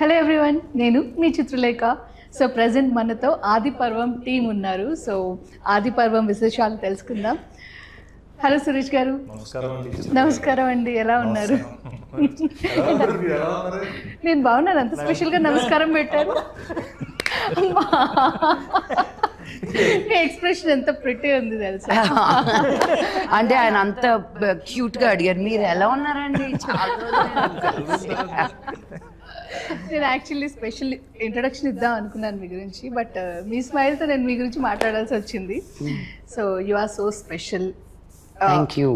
Hello everyone నేను మీ Chitralekha. So present మనతో ఆది పర్వం టీం ఉన్నారు. సో ఆది పర్వం విశేషాలు తెలుసుకుందాం. హలో సురేష్ గారు. నమస్కారం అండి. నమస్కారం అండి ఎలా ఉన్నారు? నేను బాగున్నాను అంత స్పెషల్గా నమస్కారం పెట్టారు. ఎక్స్ప్రెషన్ ఎంత ప్రిటీ ఉంది తెలుసా? అంటే ఆయన అంత క్యూట్గా అడిగారు. మీరు ఎలా ఉన్నారండి? చాలా. నేను యాక్చువల్లీ స్పెషల్ ఇంట్రడక్షన్ ఇద్దాం అనుకున్నాను మీ గురించి బట్ మీ స్మైల్తో నేను మీ గురించి మాట్లాడాల్సి వచ్చింది. So you are so special thank you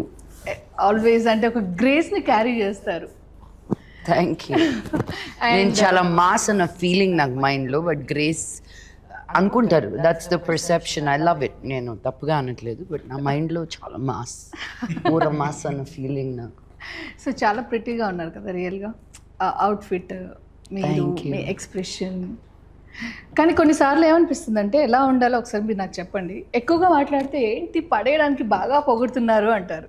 always అంటే ఒక గ్రేస్ని క్యారీ చేస్తారు. థ్యాంక్ యూ నేను చాలా మాస్ అన్న ఫీలింగ్ నాకు మైండ్లో బట్ గ్రేస్ అనుకుంటారు. That's the perception I love it నేను తప్పుగా అనట్లేదు బట్ నా మైండ్లో చాలా మాస్ పూర మాస్ అన్న ఫీలింగ్ నాకు. సో చాలా ప్రిటీగా ఉన్నారు కదా రియల్గా అవుట్ఫిట్ మీరు. మీ ఎక్స్ప్రెషన్ కానీ కొన్నిసార్లు ఏమనిపిస్తుంది అంటే ఎలా ఉండాలో ఒకసారి మీరు నాకు చెప్పండి. ఎక్కువగా మాట్లాడితే ఏంటి పడేయడానికి బాగా పొగుడుతున్నారు అంటారు.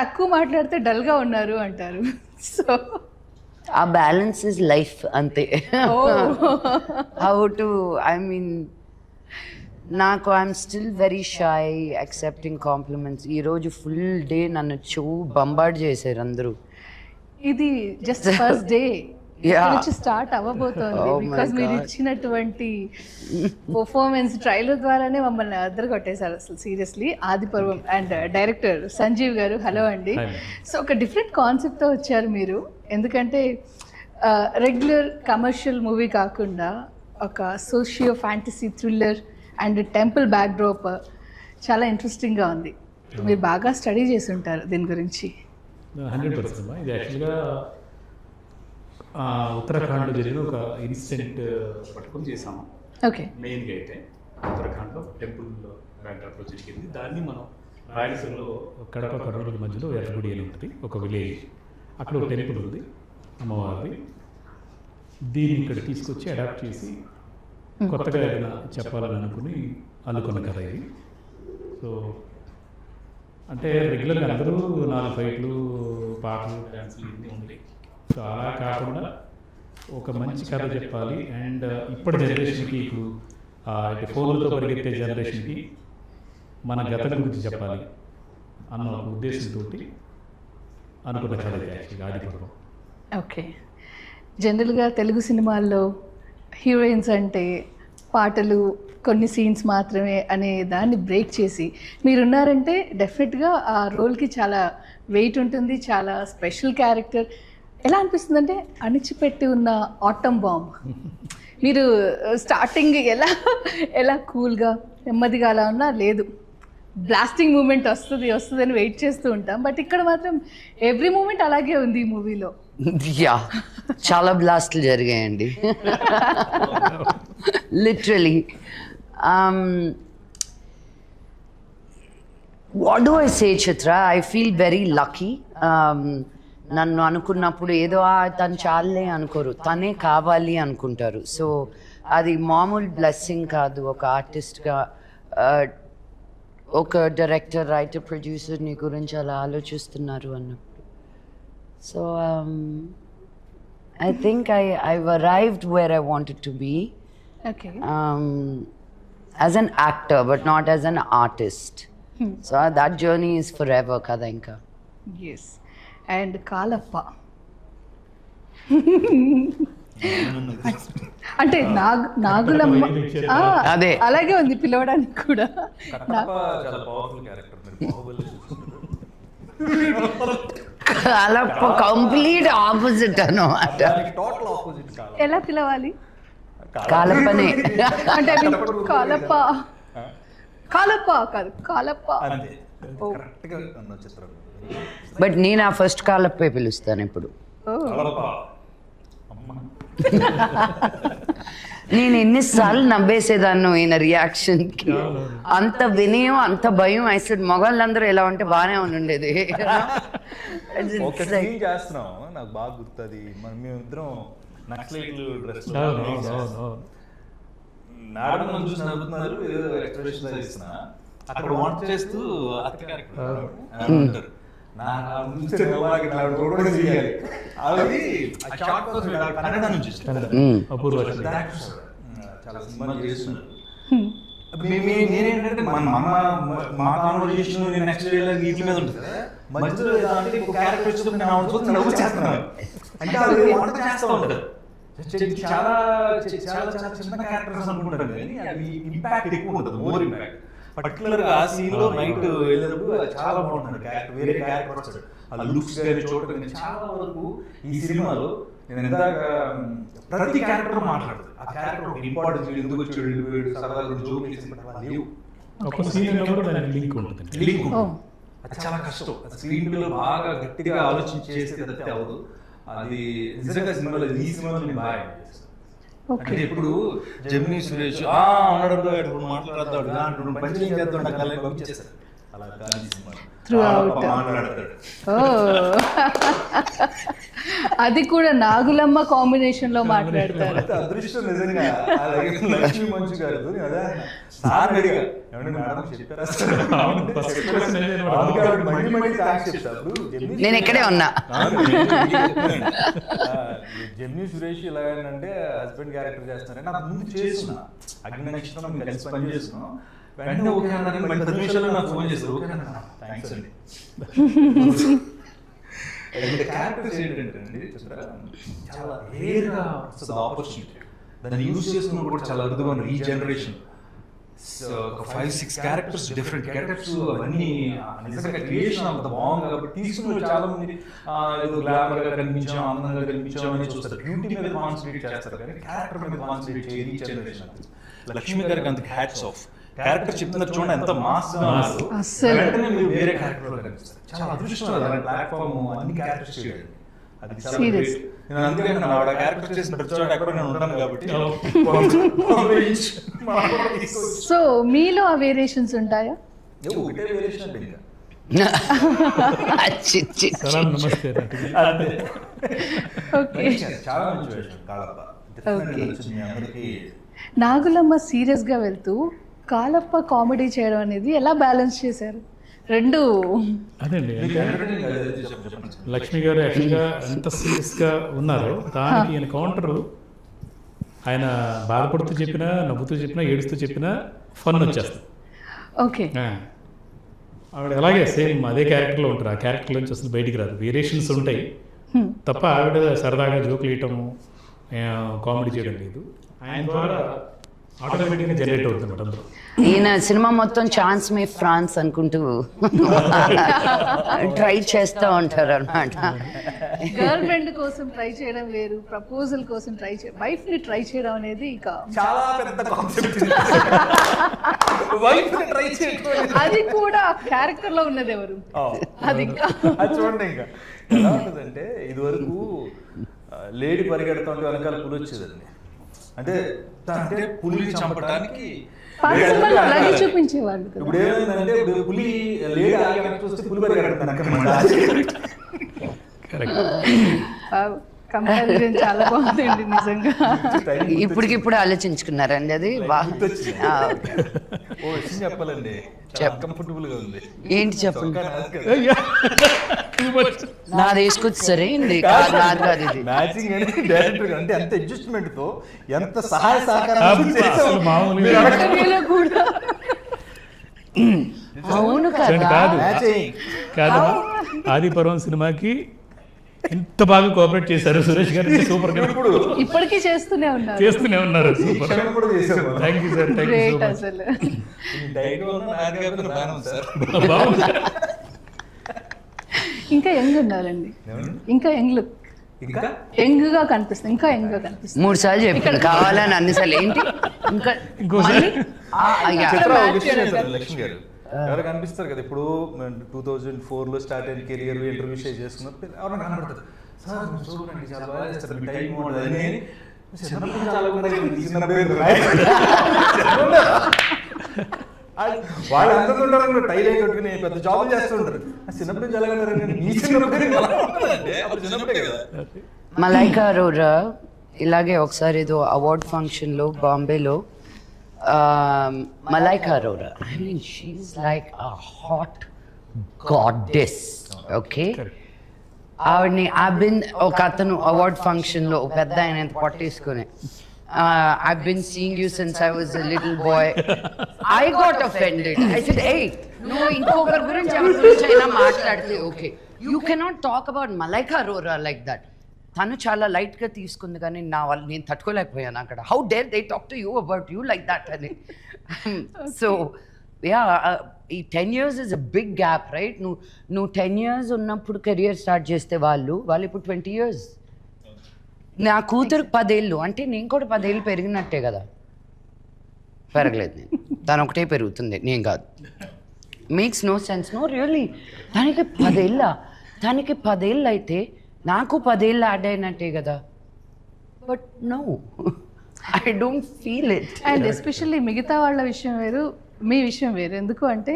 తక్కువ మాట్లాడితే డల్గా ఉన్నారు అంటారు. సో ఆ బ్యాలెన్స్ ఇస్ లైఫ్ అంతే. హౌ టు ఐ మీన్ నాకు I'm still very shy accepting compliments ఈరోజు ఫుల్ డే నన్ను చూ బంబార్డ్ చేశారు అందరూ. ఇది జస్ట్ ఫస్ట్ డే. నుంచి స్టార్ట్ అవ్వబోతోంది Oh బికాస్ మీరు God. ఇచ్చినటువంటి పర్ఫార్మెన్స్ ట్రైలర్ ద్వారానే మమ్మల్ని అద్దరు కొట్టేశారు అసలు సీరియస్లీ ఆది పర్వం అండ్ డైరెక్టర్ సంజీవ్ గారు హలో అండి. సో ఒక డిఫరెంట్ కాన్సెప్ట్తో వచ్చారు మీరు. ఎందుకంటే రెగ్యులర్ కమర్షియల్ మూవీ కాకుండా ఒక socio fantasy thriller and temple backdrop చాలా ఇంట్రెస్టింగ్గా ఉంది. మీరు బాగా స్టడీ చేసి ఉంటారు దీని గురించి. హండ్రెడ్ పర్సెంట్ ఇది యాక్చువల్గా ఉత్తరాఖండ్లో జరిగిన ఒక ఇన్సిడెంట్ పట్టుకొని చేసాము ఓకే. మెయిన్గా అయితే ఉత్తరాఖండ్లో టెంపుల్ బ్యాక్డ్రాప్లో జరిగింది. దాన్ని మనం రాయలసీమలో కడప కర్నూలు మధ్యలో ఎర్రగుడి అని ఉంటుంది ఒక విలేజ్. అక్కడ ఒక టెంపుల్ ఉంది అమ్మవారిది. దీన్ని ఇక్కడ తీసుకొచ్చి అడాప్ట్ చేసి కొత్తగా ఏదైనా చెప్పాలని అనుకుని అల్లుకున్న కథ ఇది. సో అంటే రెగ్యులర్గా అందరూ నాలుగు ఫైట్లు పాటలు డ్యాన్సులు ఇవన్నీ ఉంటాయి సో అలా కాకుండా ఒక మంచి కథ చెప్పాలి. అండ్ ఇప్పటి జనరేషన్కి ఇప్పుడు ఆ, అంటే ఫోన్లతో పరిగెత్తే జనరేషన్కి మన గతం గురించి చెప్పాలి అన్న ఒక ఉద్దేశంతో అనుకున్న కథ ఆదిపర్వం ఓకే. జనరల్గా తెలుగు సినిమాల్లో హీరోయిన్స్ అంటే పాటలు కొన్ని సీన్స్ మాత్రమే అనే దాన్ని బ్రేక్ చేసి మీరున్నారంటే డెఫినెట్గా ఆ రోల్కి చాలా వెయిట్ ఉంటుంది చాలా స్పెషల్ క్యారెక్టర్. ఎలా అనిపిస్తుంది అంటే అణిచిపెట్టి ఉన్న ఆటమ్ బాంబ్. మీరు స్టార్టింగ్ ఎలా ఎలా కూల్గా నెమ్మదిగా అలా ఉన్నా లేదు. బ్లాస్టింగ్ మూమెంట్ వస్తుంది వస్తుంది అని వెయిట్ చేస్తూ ఉంటాం. బట్ ఇక్కడ మాత్రం ఎవ్రీ మూమెంట్ అలాగే ఉంది ఈ మూవీలో. యా చాలా బ్లాస్ట్లు జరిగాయండి. Literally what do I say Chitra I feel very lucky నన్ను అనుకున్నప్పుడు ఏదో తను చాలే అనుకోరు. తనే కావాలి అనుకుంటారు. సో అది మామూలు బ్లెస్సింగ్ కాదు. ఒక ఆర్టిస్ట్గా ఒక డైరెక్టర్ రైటర్ ప్రొడ్యూసర్ని గురించి అలా ఆలోచిస్తున్నారు అన్నప్పుడు. So I think I I arrived where I wanted to be as an actor but not as an artist so that journey is for ever కదా ఇంకా. Yes and Kalappa. అంటే నాగ్ నాగులమ్మ. అదే. అలాగే ఉంది పిలవడానికి కూడా. అలా కంప్లీట్ ఆపోజిట్ అనమాట ఎలా పిలవాలి? కాలపనే అంటే కాలప్ప. కాలప్ప కాదు కాలప్ప. బట్ నేను ఆ ఫస్ట్ కాలపే పిలుస్తాను ఇప్పుడు నేను ఎన్నిసార్లు నవ్వేసేదాన్ని ఈయన రియాక్షన్కి అంత వినయం అంత భయం. అసలు మొగాళ్ళందరూ ఎలా ఉంటే బాగానే ఉండేది చేస్తున్నాం. నాకు బాగా గుర్తుంది. మనం మేమిద్దరం నక్సలైట్లు డ్రెస్ మేడం చూసి నవ్వుతున్నారు. ఏదో ఎక్స్ప్రెషన్ ఇస్తున్నా అక్కడ వంట చేస్తూ ఉంటారు. చాలా సినిమాలు చేస్తున్నారు మీ- మీ- నేనేంటంటే మన మన మా కాన్వర్జేషన్ నేను నెక్స్ట్ వీటి మీద ఉంటుంది మధ్యలో ఏదో అంటే ఇంకో క్యారెక్టర్ వచ్చినప్పుడు నేను ఆవిడ చూసి నవ్వు చేస్తున్నాను అంటే అది వంట చేస్తూ ఉంటారు చాలా చాలా చాలా చిన్న క్యారెక్టర్స్ అనుకుంటారు కానీ అవి ఇంపాక్ట్ ఎక్కువ ఉంటుంది. మోర్ ఇంపాక్ట్ పర్టికులర్గా ఆ సీన్లో నైట్ వెళ్ళినప్పుడు అది చాలా బాగుంటుంది. క్యారెక్టర్ వేరే క్యారెక్టర్ వస్తాడు. ఆ లుక్స్ కానీ చూడటం చాలా వరకు ఈ సినిమాలో నేను ఇందాక ప్రతి క్యారెక్టర్ మాట్లాడుతుంది ఆ క్యారెక్టర్ ఒక ఇంపార్టెన్స్ ఎందుకు వచ్చాడు సరదాగా జోక్ వేసి లేవు. ఒక సీన్ కూడా దానికి లింక్ ఉంటుంది. లింక్ ఓ. అది చాలా కష్టం. స్క్రీన్లో బాగా గట్టిగా ఆలోచించి తప్పితే అవ్వదు అది నిజంగా సినిమాలో ఈ సినిమాలో నేను బాగా అంటే ఇప్పుడు జమినీ సురేష్ ఆ ఉన్నాడు మాట్లాడతాడు అంటాడు పంచలింగ్ చేస్తాడు అలా అలా కాదు ఓ. అది కూడా నాగులమ్మ కాంబినేషన్లో మాట్లాడతారు. అదృష్టం నిజంగా. అలాగే లక్ష్మీ మంచు గారు నేను సార్? అడిగా ఇక్కడే ఉన్నా. జమ్ని సురేష్ ఇలా ఏంటంటే హస్బెండ్ క్యారెక్టర్ చేస్తున్నారని నాకు ముందు చేస్తున్నా అగ్ని నక్షత్రం కలిసి పని చేస్తున్నాం వెంటనే ఓకే నాకు ఫోన్ చేస్తారు ఓకే థ్యాంక్స్ అండి. క్యారెక్టర్స్ ఏంటంటే అండి చాలా రేర్గా వస్తుంది ఆపర్చునిటీ దాన్ని యూజ్ చేసుకున్నప్పుడు కూడా చాలా అరుదుగా ఉన్నారు ఈ జనరేషన్ ఒక five six characters different characters అవన్నీ నిజంగా క్రియేషన్ అంత బాగుంది కాబట్టి తీసుకున్న వాళ్ళు చాలా మంది ఏదో గ్లామర్గా కనిపించాం అందంగా కనిపించాం అని చూస్తారు. బ్యూటీ మీద కాన్సన్ట్రేట్ చేస్తారు. కానీ క్యారెక్టర్ మీద కాన్సన్ట్రేట్ చేయదు ఈ జనరేషన్ లక్ష్మి గారికి అంత హ్యాట్స్ ఆఫ్ క్యారెక్టర్ చెప్తున్నారు చూడండి ఎంత మాస్. వెంటనే మీరు వేరే క్యారెక్టర్లో కనిపిస్తారు చాలా అదృష్టం అలాంటి ప్లాట్ఫామ్ అన్ని క్యారెక్టర్స్ చేయడం అది చాలా Serious. great. నేను అందుకే నా ఆవిడ క్యారెక్టర్ చేసిన ప్రతి చోట ఎక్కడ నేను ఉంటాను కాబట్టి. సో మీలో ఆ వేరియేషన్స్ ఉంటాయా? ఒకటే వేరియేషన్ ఇంకా. నాగులమ్మ సీరియస్గా వెళ్తూ కాలప్ప కామెడీ చేయడం అనేది ఎలా బ్యాలెన్స్ చేశారు? రెండు. అదండి. లక్ష్మి గారు యాక్చువల్గా ఎంత సీరియస్గా ఉన్నారో. దానికి ఈయన కౌంటరు ఆయన బాధపడుతూ చెప్పినా నవ్వుతూ చెప్పినా ఏడుస్తూ చెప్పినా ఫన్ వచ్చేస్తుంది. ఓకే. ఆ. ఆవిడ అలాగే సేమ్ అదే క్యారెక్టర్లో ఉంటారు. ఆ క్యారెక్టర్ నుంచి అసలు బయటికి రాదు. వేరియేషన్స్ ఉంటాయి. తప్ప ఆవిడ సరదాగా జోకులు వేయటము కామెడీ చేయడం లేదు. ఆయన ద్వారా ఆటోమేటిక్గా జనరేట్ అవుతుంది అన్నమాట అందరూ ఈయన సినిమా మొత్తం ఛాన్స్ మే ఫ్రాన్స్ అనుకుంటూ ట్రై చేస్తూ ఉంటారు అనమాట గర్ల్ ఫ్రెండ్ కోసం ట్రై చేయడం వేరు ప్రపోజల్ కోసం ట్రై చే వైఫ్ని ట్రై చేయడం అనేది ఇక చాలా పెద్ద కాన్సెప్ట్. వైఫ్ ట్రై చేయడం అది కూడా క్యారెక్టర్లో ఉన్నది ఎవరు? అది ఇంకా అది చూడండి ఇంకా. ఎలా ఉంటుందంటే ఇది వరకు లేడీ పరిగెడతా ఉంటే వెనకాల పులి వచ్చేదండి. అంటే అంటే పులిని చంపడానికి అలాగే చూపించేవాళ్ళు ఇప్పుడు ఏమైందంటే ఇప్పుడు పులి లేడీ ఆగి వెనక్కి చూస్తే పులి పరిగెడతాను అక్కడ కరెక్ట్ కంపారిజన్ చాలా బాగుందండి నిజంగా. ఇప్పటికిప్పుడు ఆలోచించుకున్నారండి అది. చెప్పాలండి. చెప్పు. కంఫర్టబుల్గా ఉంది. ఏంటి చెప్పండి? నాది వేసుకోవచ్చు సరే ఏంది కాదు నాది కాదు ఇది. మ్యాచింగ్ డైరెక్టర్ అంటే ఎంత అడ్జస్ట్మెంట్తో ఎంత సహాయ సహకారం కూడా అవును కదా. కాదు. మ్యాచింగ్ కాదు ఆది పర్వం సినిమాకి ఎంత బాగా కోఆపరేట్ చేశారు సురేష్ గారు. సూపర్గా. ఇప్పుడు ఇప్పటికీ చేస్తూనే ఉన్నారు. చేస్తూనే ఉన్నారు. ఈ సూపర్ క్షణం కూడా చేసాం thank you sir thank you so great much అసలు. ఈ డైట్ వల్ల నాది కాకుండా బాగానే ఉంది సార్ బాగుంది. ఇంకా యంగ్ ఉన్నారండి ఇంకా యంగ్ లుక్ ఇంకా యంగ్గా కనిపిస్తుంది ఇంకా యంగ్గా కనిపిస్తుంది మూడు సార్లు చెప్పింది కావాలని అన్నిసార్లు ఏంటి ఇంకా ఇంకోసారి ఆ, అయ్యా. చిత్ర match ఒక విషయం చేయడం చేస్తారు లక్ష్మి గారు ఎవరు కనిపిస్తారు కదా ఇప్పుడు టూ థౌజండ్ ఫోర్లో స్టార్ట్ అయిన కెరియర్ ఇంటర్వ్యూ షేర్ చేసుకున్నప్పుడు ఎవరైనా కనబడతారు సార్ మీరు చూడండి చాలా బాగా చేస్తారు మీ టైం ఉండదు అని చిన్నప్పుడు చాలా చిన్న పేరు రాయి. అది వాళ్ళు అందరూ ఉంటారు టైల్ అయి కట్టుకుని పెద్ద జాబులు చేస్తుంటారు చిన్నప్పుడు నుంచి ఎలా ఉన్నారు అంటే మీ చిన్నప్పుడు ఎలా ఉంటుందంటే అప్పుడు చిన్నప్పుడే కదా. మలైకా అరోరా ఇలాగే ఒకసారి ఏదో అవార్డ్ ఫంక్షన్లో బాంబేలో Malaika Arora. I mean she's like a hot goddess okay ఆవిడని ఐ బిన్ ఒక అతను అవార్డ్ ఫంక్షన్లో ఒక పెద్ద ఆయన ఎంత since I was little boy I got offended I said ఏ నువ్వు ఇంకొకరి గురించి ఎవరి గురించి అయినా మాట్లాడితే okay you cannot talk about Malaika Arora like that తను చాలా లైట్గా తీసుకుంది కానీ నా వాళ్ళు నేను తట్టుకోలేకపోయాను అక్కడ. How dare they talk to you about you like that అని. సో యా ఈ ten years is a big gap right నువ్వు నువ్వు టెన్ ఇయర్స్ ఉన్నప్పుడు కెరియర్ స్టార్ట్ చేస్తే వాళ్ళు వాళ్ళు ఇప్పుడు ట్వంటీ ఇయర్స్ నా కూతురు పదేళ్ళు అంటే నేను కూడా పదేళ్ళు పెరిగినట్టే కదా. పెరగలేదు నేను. తను ఒకటే పెరుగుతుంది నేను కాదు. Makes no sense no really దానికి పదేళ్ళ దానికి పదేళ్ళు అయితే నాకు పదేళ్ళు యాడ్ అయినట్టే కదా. But no I don't feel it and especially మిగతా వాళ్ళ విషయం వేరు మీ విషయం వేరు. ఎందుకు అంటే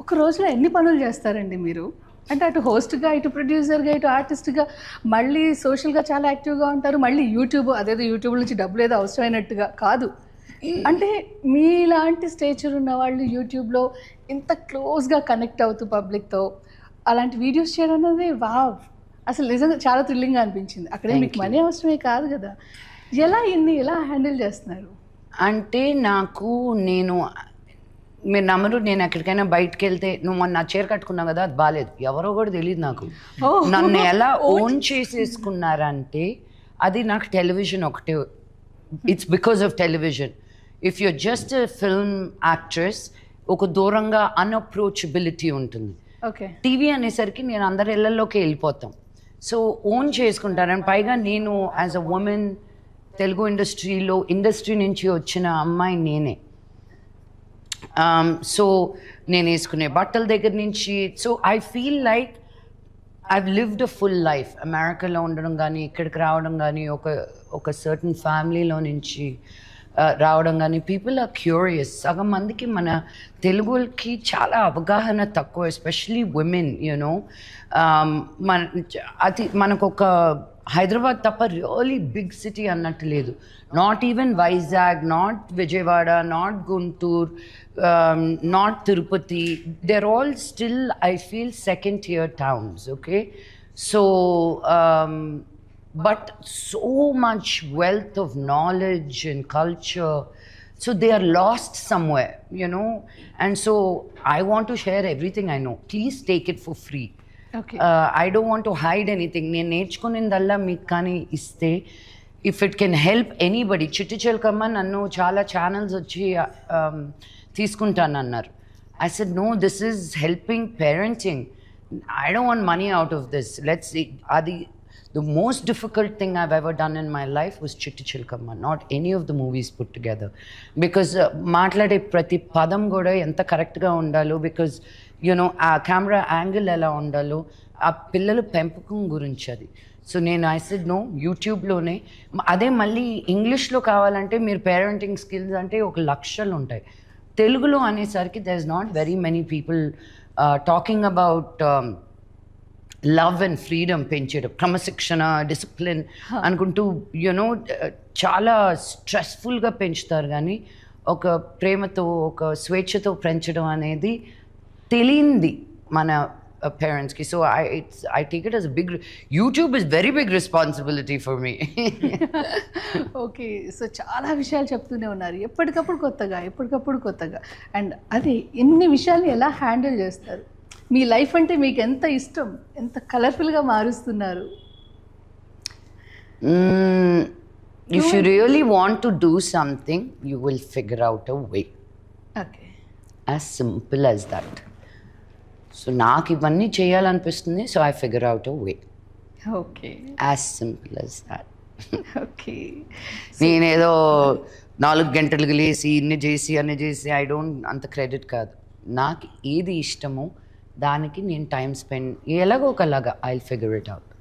ఒక రోజులో ఎన్ని పనులు చేస్తారండి మీరు? అంటే అటు హోస్ట్గా ఇటు ప్రొడ్యూసర్గా ఇటు ఆర్టిస్ట్గా మళ్ళీ సోషల్గా చాలా యాక్టివ్గా ఉంటారు. మళ్ళీ యూట్యూబ్ అదేదో యూట్యూబ్ నుంచి డబ్బులు ఏదో అవసరమైనట్టుగా కాదు. అంటే మీలాంటి స్టేచర్ ఉన్న వాళ్ళు యూట్యూబ్లో ఇంత క్లోజ్గా కనెక్ట్ అవుతూ పబ్లిక్తో అలాంటి వీడియోస్ చేయడం అనేది వావ్! అసలు నిజంగా చాలా థ్రిల్లింగ్గా అనిపించింది. అక్కడే మీకు మనీ అవసరమే కాదు కదా. ఎలా ఇన్ని ఎలా హ్యాండిల్ చేస్తున్నారు? అంటే నాకు నేను మీరు నమ్మరు నేను ఎక్కడికైనా బయటకు వెళ్తే నువ్వు మొన్న నా చీర కట్టుకున్నావు కదా అది బాగాలేదు ఎవరో కూడా తెలియదు నాకు. నన్ను ఎలా ఓన్ చేసేసుకున్నారంటే అది నాకు టెలివిజన్ ఒకటే. It's because of television if you're just film actress ఒక దూరంగా అన్అప్రోచబిలిటీ ఉంటుంది. ఓకే. టీవీ అనేసరికి నేను అందరి ఇళ్ళలోకి వెళ్ళిపోతాం. సో ఓన్ చేసుకుంటాను అండ్ పైగా నేను యాజ్ అ ఉమెన్ తెలుగు ఇండస్ట్రీలో ఇండస్ట్రీ నుంచి వచ్చిన అమ్మాయి నేనే. Um, సో నేను వేసుకునే బట్టల దగ్గర నుంచి so I feel like I lived a full life అమెరికాలో ఉండడం కానీ ఇక్కడికి రావడం కానీ ఒక ఒక సర్టన్ ఫ్యామిలీలో నుంచి రావడం కానీ పీపుల్ ఆర్ క్యూరియస్ సగం మందికి మన తెలుగుకి చాలా అవగాహన తక్కువ ఎస్పెషలీ ఉమెన్ యూనో మన అది మనకు ఒక హైదరాబాద్ తప్ప రియలీ బిగ్ సిటీ అన్నట్టు లేదు. Not even Vizag not Vijayawada not Guntur not Tirupati there all still I feel second year towns okay so but so much wealth of knowledge and culture so they are lost somewhere you know and so i want to share everything i know please take it for free okay uh, i don't want to hide anything నేను నేర్చుకునిందల్లా మీకు కానీ ఇస్తే if it can help anybody Chitti Chilakamma నన్ను చాలా channels వచ్చి um, తీసుకుంటానన్నారు I said no this is helping parenting I don't want money out of this let's అది the most difficult thing I've ever done in my life was Chitti Chilkamma, not any of the movies put together. Because uh, మాట్లాడే ప్రతి పదం కూడా ఎంత కరెక్ట్గా ఉండాలో because you know ఆ camera angle ఎలా ఉండాలో ఆ పిల్లల పెంపకం గురించి అది. సో నేను ఐ సెడ్ నో యూట్యూబ్లోనే అదే మళ్ళీ ఇంగ్లీష్లో కావాలంటే మీరు పేరెంటింగ్ స్కిల్స్ అంటే ఒక లక్షలు ఉంటాయి. తెలుగులో అనేసరికి there is not very many people talking about love and freedom పెంచడం. క్రమశిక్షణ డిసిప్లిన్ అనుకుంటూ యునో చాలా స్ట్రెస్ఫుల్గా పెంచుతారు. కానీ ఒక ప్రేమతో ఒక స్వేచ్ఛతో పెంచడం అనేది తెలియంది మన పేరెంట్స్కి so I it's I take it as big YouTube is very big responsibility for me okay so చాలా విషయాలు చెప్తూనే ఉన్నారు. ఎప్పటికప్పుడు కొత్తగా ఎప్పటికప్పుడు కొత్తగా. అండ్ అది ఇన్ని విషయాల్ని ఎలా హ్యాండిల్ చేస్తారు? మీ లైఫ్ అంటే మీకు ఎంత ఇష్టం? ఎంత కలర్ఫుల్గా మారుస్తున్నారు? If you really want to do something you will figure out a way okay as simple as that so నాకు ఇవన్నీ చేయాలనిపిస్తుంది so I figure out a way okay as simple as that okay నేనేదో నాలుగు గంటలకు లేసి ఇన్ని చేసి అన్ని చేసి ఐ డోంట్ అంత క్రెడిట్ కాదు. నాకు ఏది ఇష్టమో దానికి నేను టైం స్పెండ్ ఎలాగో ఒకలాగా ఐ ఫిగర్ ఇట్ అవుట్